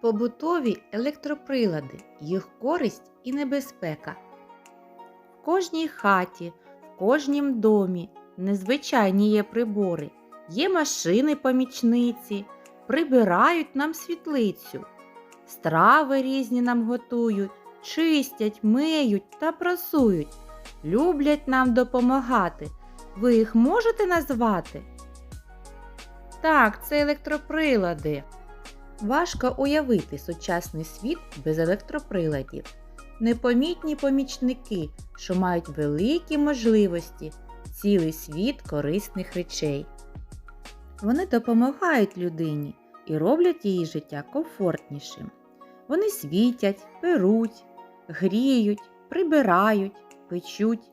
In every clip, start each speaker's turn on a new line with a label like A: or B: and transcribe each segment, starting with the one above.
A: Побутові електроприлади, їх користь і небезпека. В кожній хаті, в кожнім домі незвичайні є прибори, є машини-помічниці, прибирають нам світлицю, страви різні нам готують, чистять, миють та прасують, люблять нам допомагати. Ви їх можете назвати? Так, це електроприлади. Важко уявити сучасний світ без електроприладів. Непомітні помічники, що мають великі можливості, цілий світ корисних речей. Вони допомагають людині і роблять її життя комфортнішим. Вони світять, перуть, гріють, прибирають, печуть.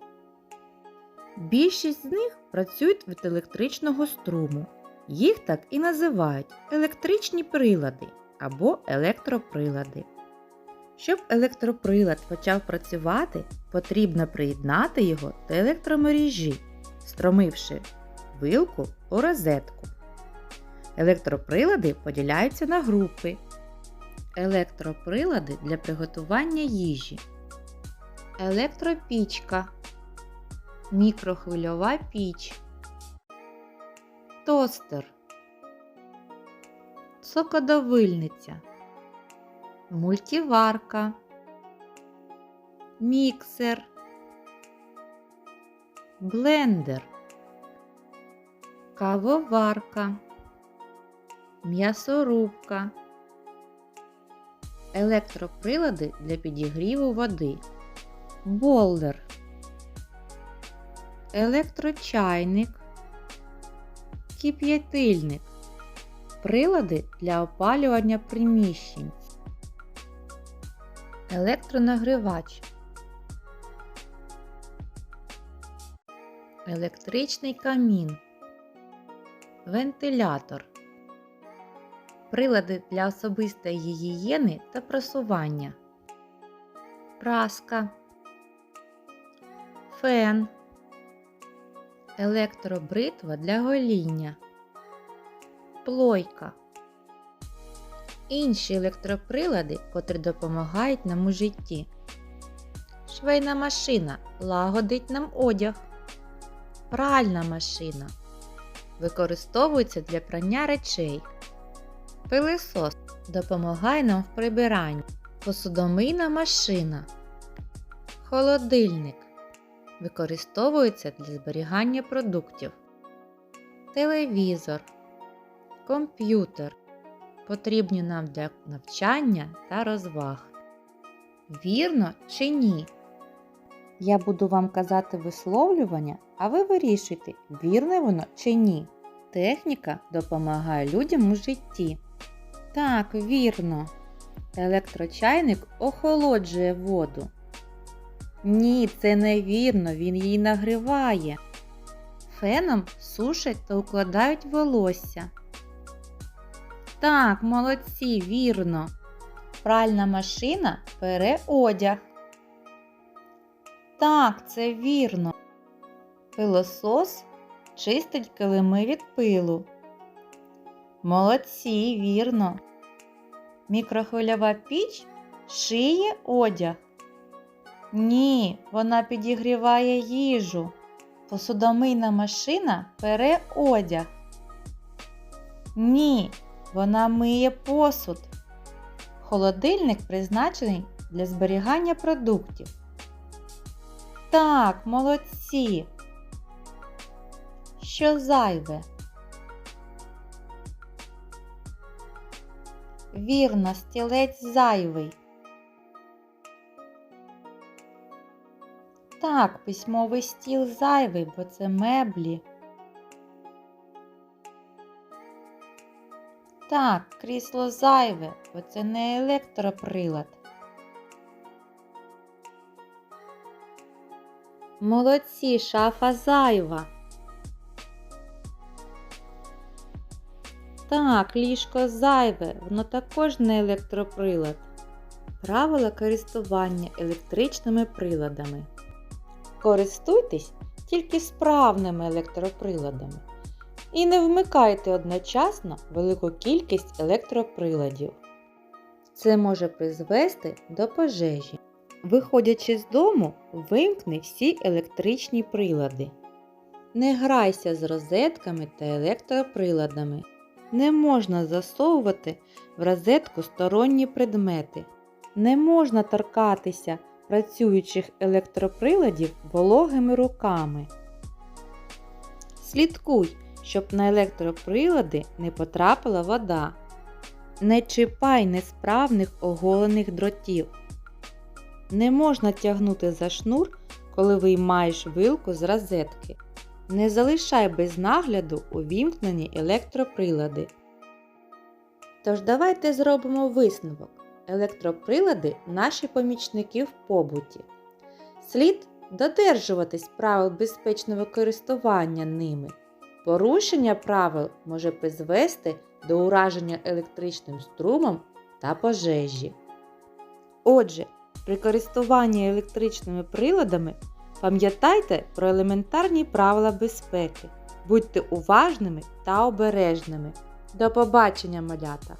A: Більшість з них працюють від електричного струму. Їх так і називають електричні прилади або електроприлади. Щоб електроприлад почав працювати, потрібно приєднати його до електромережі, стромивши вилку у розетку. Електроприлади поділяються на групи. Електроприлади для приготування їжі. Електропічка. Мікрохвильова піч тостер, сокодовильниця, мультиварка, міксер, блендер, кавоварка, м'ясорубка, електроприлади для підігріву води, болдер, електрочайник кип'ятильник, прилади для опалювання приміщень, електронагрівач, електричний камін, вентилятор, прилади для особистої гігієни та просування, праска, фен електробритва для гоління, плойка. Інші електроприлади, котрі допомагають нам у житті. Швейна машина лагодить нам одяг. Пральна машина використовується для прання речей. Пилисос допомагає нам в прибиранні. Посудомийна машина. Холодильник використовується для зберігання продуктів. Телевізор, комп'ютер потрібні нам для навчання та розваг. Вірно чи ні? Я буду вам казати висловлювання, а ви вирішуйте, вірне воно чи ні. Техніка допомагає людям у житті. Так, вірно. Електрочайник охолоджує воду. Ні, це невірно, він її нагріває. Феном сушать та укладають волосся. Так, молодці, вірно. Пральна машина пере одяг. Так, це вірно. Пилосос чистить килими від пилу. Молодці, вірно. Мікрохвильова піч шиє одяг. Ні, вона підігріває їжу. Посудомийна машина пере одяг. Ні, вона миє посуд. Холодильник призначений для зберігання продуктів. Так, молодці. Що зайве? Вірно, стілець зайвий. Так, письмовий стіл зайвий, бо це меблі. Так, крісло зайве, бо це не електроприлад. Молодці, шафа зайва. Так, ліжко зайве, воно також не електроприлад. Правила користування електричними приладами. Користуйтесь тільки справними електроприладами і не вмикайте одночасно велику кількість електроприладів. Це може призвести до пожежі. Виходячи з дому, вимкни всі електричні прилади. Не грайся з розетками та електроприладами. Не можна засовувати в розетку сторонні предмети. Не можна торкатися працюючих електроприладів вологими руками. Слідкуй, щоб на електроприлади не потрапила вода. Не чіпай несправних оголених дротів. Не можна тягнути за шнур, коли виймаєш вилку з розетки. Не залишай без нагляду увімкнені електроприлади. Тож давайте зробимо висновок. Електроприлади наші помічники в побуті. Слід додержуватись правил безпечного користування ними. Порушення правил може призвести до ураження електричним струмом та пожежі. Отже, при користуванні електричними приладами пам'ятайте про елементарні правила безпеки. Будьте уважними та обережними. До побачення, малята!